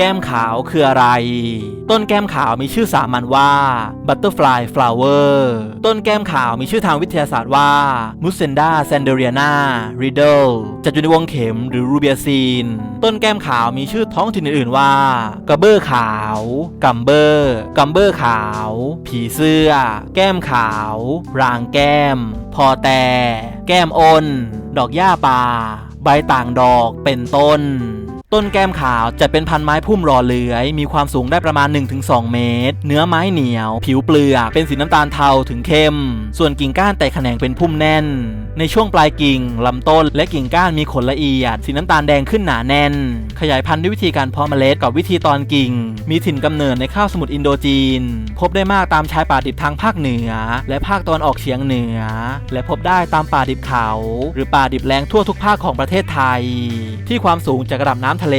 แก้มขาวคืออะไร ต้นแก้มขาวมีชื่อสามัญว่า Butterfly Flower ต้นแก้มขาวมีชื่อทางวิทยาศาสตร์ว่า Musenda sanderiana riddle จัดอยู่ในวงเข็มหรือ rubiacin ต้นแก้มขาวมีชื่อท้องถิ่นอื่นๆว่ากัมเบอร์ขาว กัมเบอร์ กัมเบอร์ขาว ผีเสื้อ แก้มขาว รางแก้ม พอแต่ แก้มอ้นดอกหญ้าป่า ใบต่างดอก เป็นต้น ต้นแก้มขาวจะเป็นพันไม้พุ่มรอเลื้อย มีความสูงได้ประมาณ 1-2 เมตร เนื้อไม้เหนียว ผิวเปลือกเป็นสีน้ำตาลเทาถึงเข้ม ส่วนกิ่งก้านแตกแขนงเป็นพุ่มแน่น ในช่วงปลายกิ่งลำต้นและกิ่งก้านมีขนละเอียด สีน้ำตาลแดงขึ้นหนาแน่น ขยายพันธุ์ด้วยวิธีการเพาะเมล็ดกับวิธีตอนกิ่ง มีถิ่นกำเนิดในข้าวสมุทรอินโดจีน พบได้มากตามชายป่าดิบทางภาคเหนือ และภาคตะวันออกเฉียงเหนือ และพบได้ตามป่าดิบเขา หรือป่าดิบแล้งทั่วทุกภาคของประเทศไทย ที่ความสูงจากระดับน้ำทะเล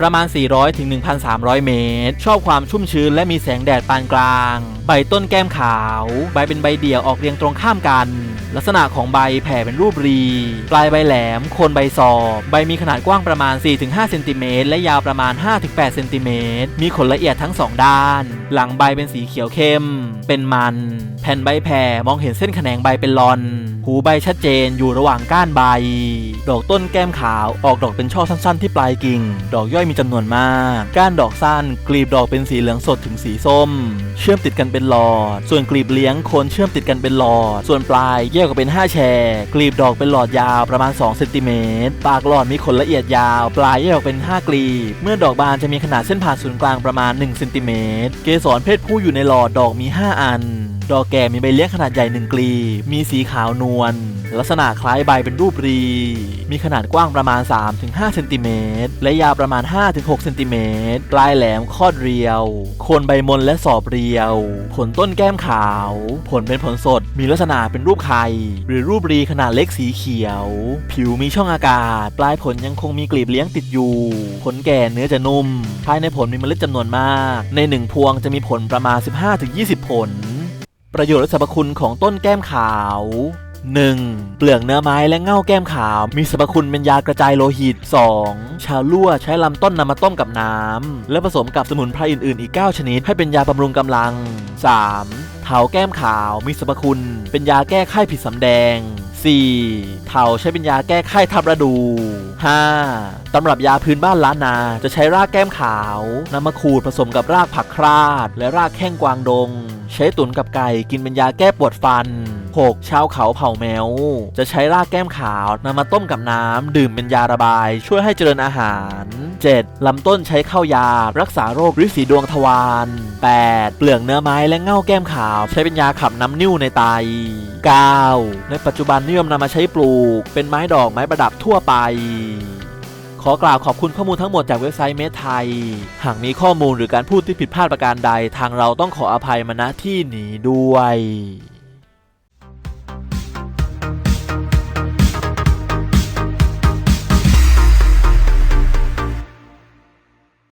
ประมาณ 400ถึง1,300 เมตร ชอบความชุ่มชื้นและมีแสงแดดปานกลาง ใบต้นแก้มขาว ใบเป็นใบเดี่ยวออกเรียงตรงข้ามกัน ลักษณะของใบแผ่เป็นรูปรี ปลายใบแหลม โคนใบสอบ ใบมีขนาดกว้างประมาณ 4-5 เซนติเมตรและยาวประมาณ 5-8 เซนติเมตร มีขนละเอียดทั้งสองด้าน หลังใบเป็นสีเขียวเข้ม เป็นมัน แผ่นใบแผ่มองเห็นเส้นแขนงใบเป็นลอน หูใบชัดเจนอยู่ระหว่างก้านใบ ดอกต้นแก้มขาวออกดอกเป็นช่อสั้นๆ ที่ปลายกิ่ง ดอกย่อยมีจำนวนมาก ก้านดอกสั้น กลีบดอกเป็นสีเหลืองสดถึงสีส้ม เชื่อมติดกันเป็นหลอด ส่วนกลีบเลี้ยงโคนเชื่อมติดกันเป็นหลอด ส่วนปลายแยกออกเป็น 5 แฉกกลีบดอกเป็นหลอดยาวประมาณ2เซนติเมตรปากหลอดมีขนละเอียดยาว ปลายแยกออกเป็น 5 กลีบ เมื่อดอกบานจะมีขนาดเส้นผ่านศูนย์กลางประมาณ1เซนติเมตรเกสรเพศผู้อยู่ในหลอดดอกมี 5 อัน ดอกแก่มีใบเลี้ยงขนาดใหญ่หนึ่งกลีบมีสีขาวนวล ลักษณะคล้ายใบเป็นรูปรี มีขนาดกว้างประมาณ 3-5เซนติเมตร และยาวประมาณ 5-6เซนติเมตร ปลายแหลมคอดเรียว โคนใบมนและสอบเรียว ผลต้นแก้มขาว ผลเป็นผลสด มีลักษณะเป็นรูปไข่ หรือรูปรีขนาดเล็กสีเขียว ผิวมีช่องอากาศ ปลายผลยังคงมีกลีบเลี้ยงติดอยู่ ผลแก่เนื้อจะนุ่ม ภายในผลมีเมล็ดจำนวนมาก ในหนึ่งพวงจะมีผลประมาณ 15-20 ผล ประโยชน์และสรรพคุณของต้นแก้มขาว 1. เปลือกเนื้อไม้และเง่าแก้มขาว มีสรรพคุณเป็นยากระจายโลหิต 2. ชาวลั่วใช้ลำต้นนำมาต้มกับน้ำ และผสมกับสมุนไพรอื่นๆ อีก 9 ชนิด ให้เป็นยาบำรุงกำลัง 3. เถาแก้มขาวมีสรรพคุณ เป็นยาแก้ไข้ผิดสำแดง 4. เถาใช้เป็นยาแก้ไข้ทับฤดู 5. ตำรับยาพื้นบ้านล้านนา จะใช้รากแก้มขาว นำมาขูดผสมกับรากผักคราด และรากแข้งกวางดง ใช้ตุ๋นกับไก่กินเป็นยาแก้ปวดฟัน 6. ชาวเขาเผ่าแมว จะใช้รากแก้มขาว นำมาต้มกับน้ำ ดื่มเป็นยาระบาย ช่วยให้เจริญอาหาร 7. ลำต้นใช้ข้าวยา รักษาโรคฤทธิ์สีดวงทวาร 8. เปลือกเนื้อไม้และเง่าแก้มขาว ใช้เป็นยาขับน้ำนิ่วในไต 9. ในปัจจุบันนิยมนำมาใช้ปลูก เป็นไม้ดอกไม้ประดับทั่วไป ขอกล่าวขอบคุณข้อมูลทั้งหมดจากเว็บไซต์เมทไทย หากมีข้อมูลหรือการพูดที่ผิดพลาดประการใด ทางเราต้องขออภัยมาณที่นี้ด้วย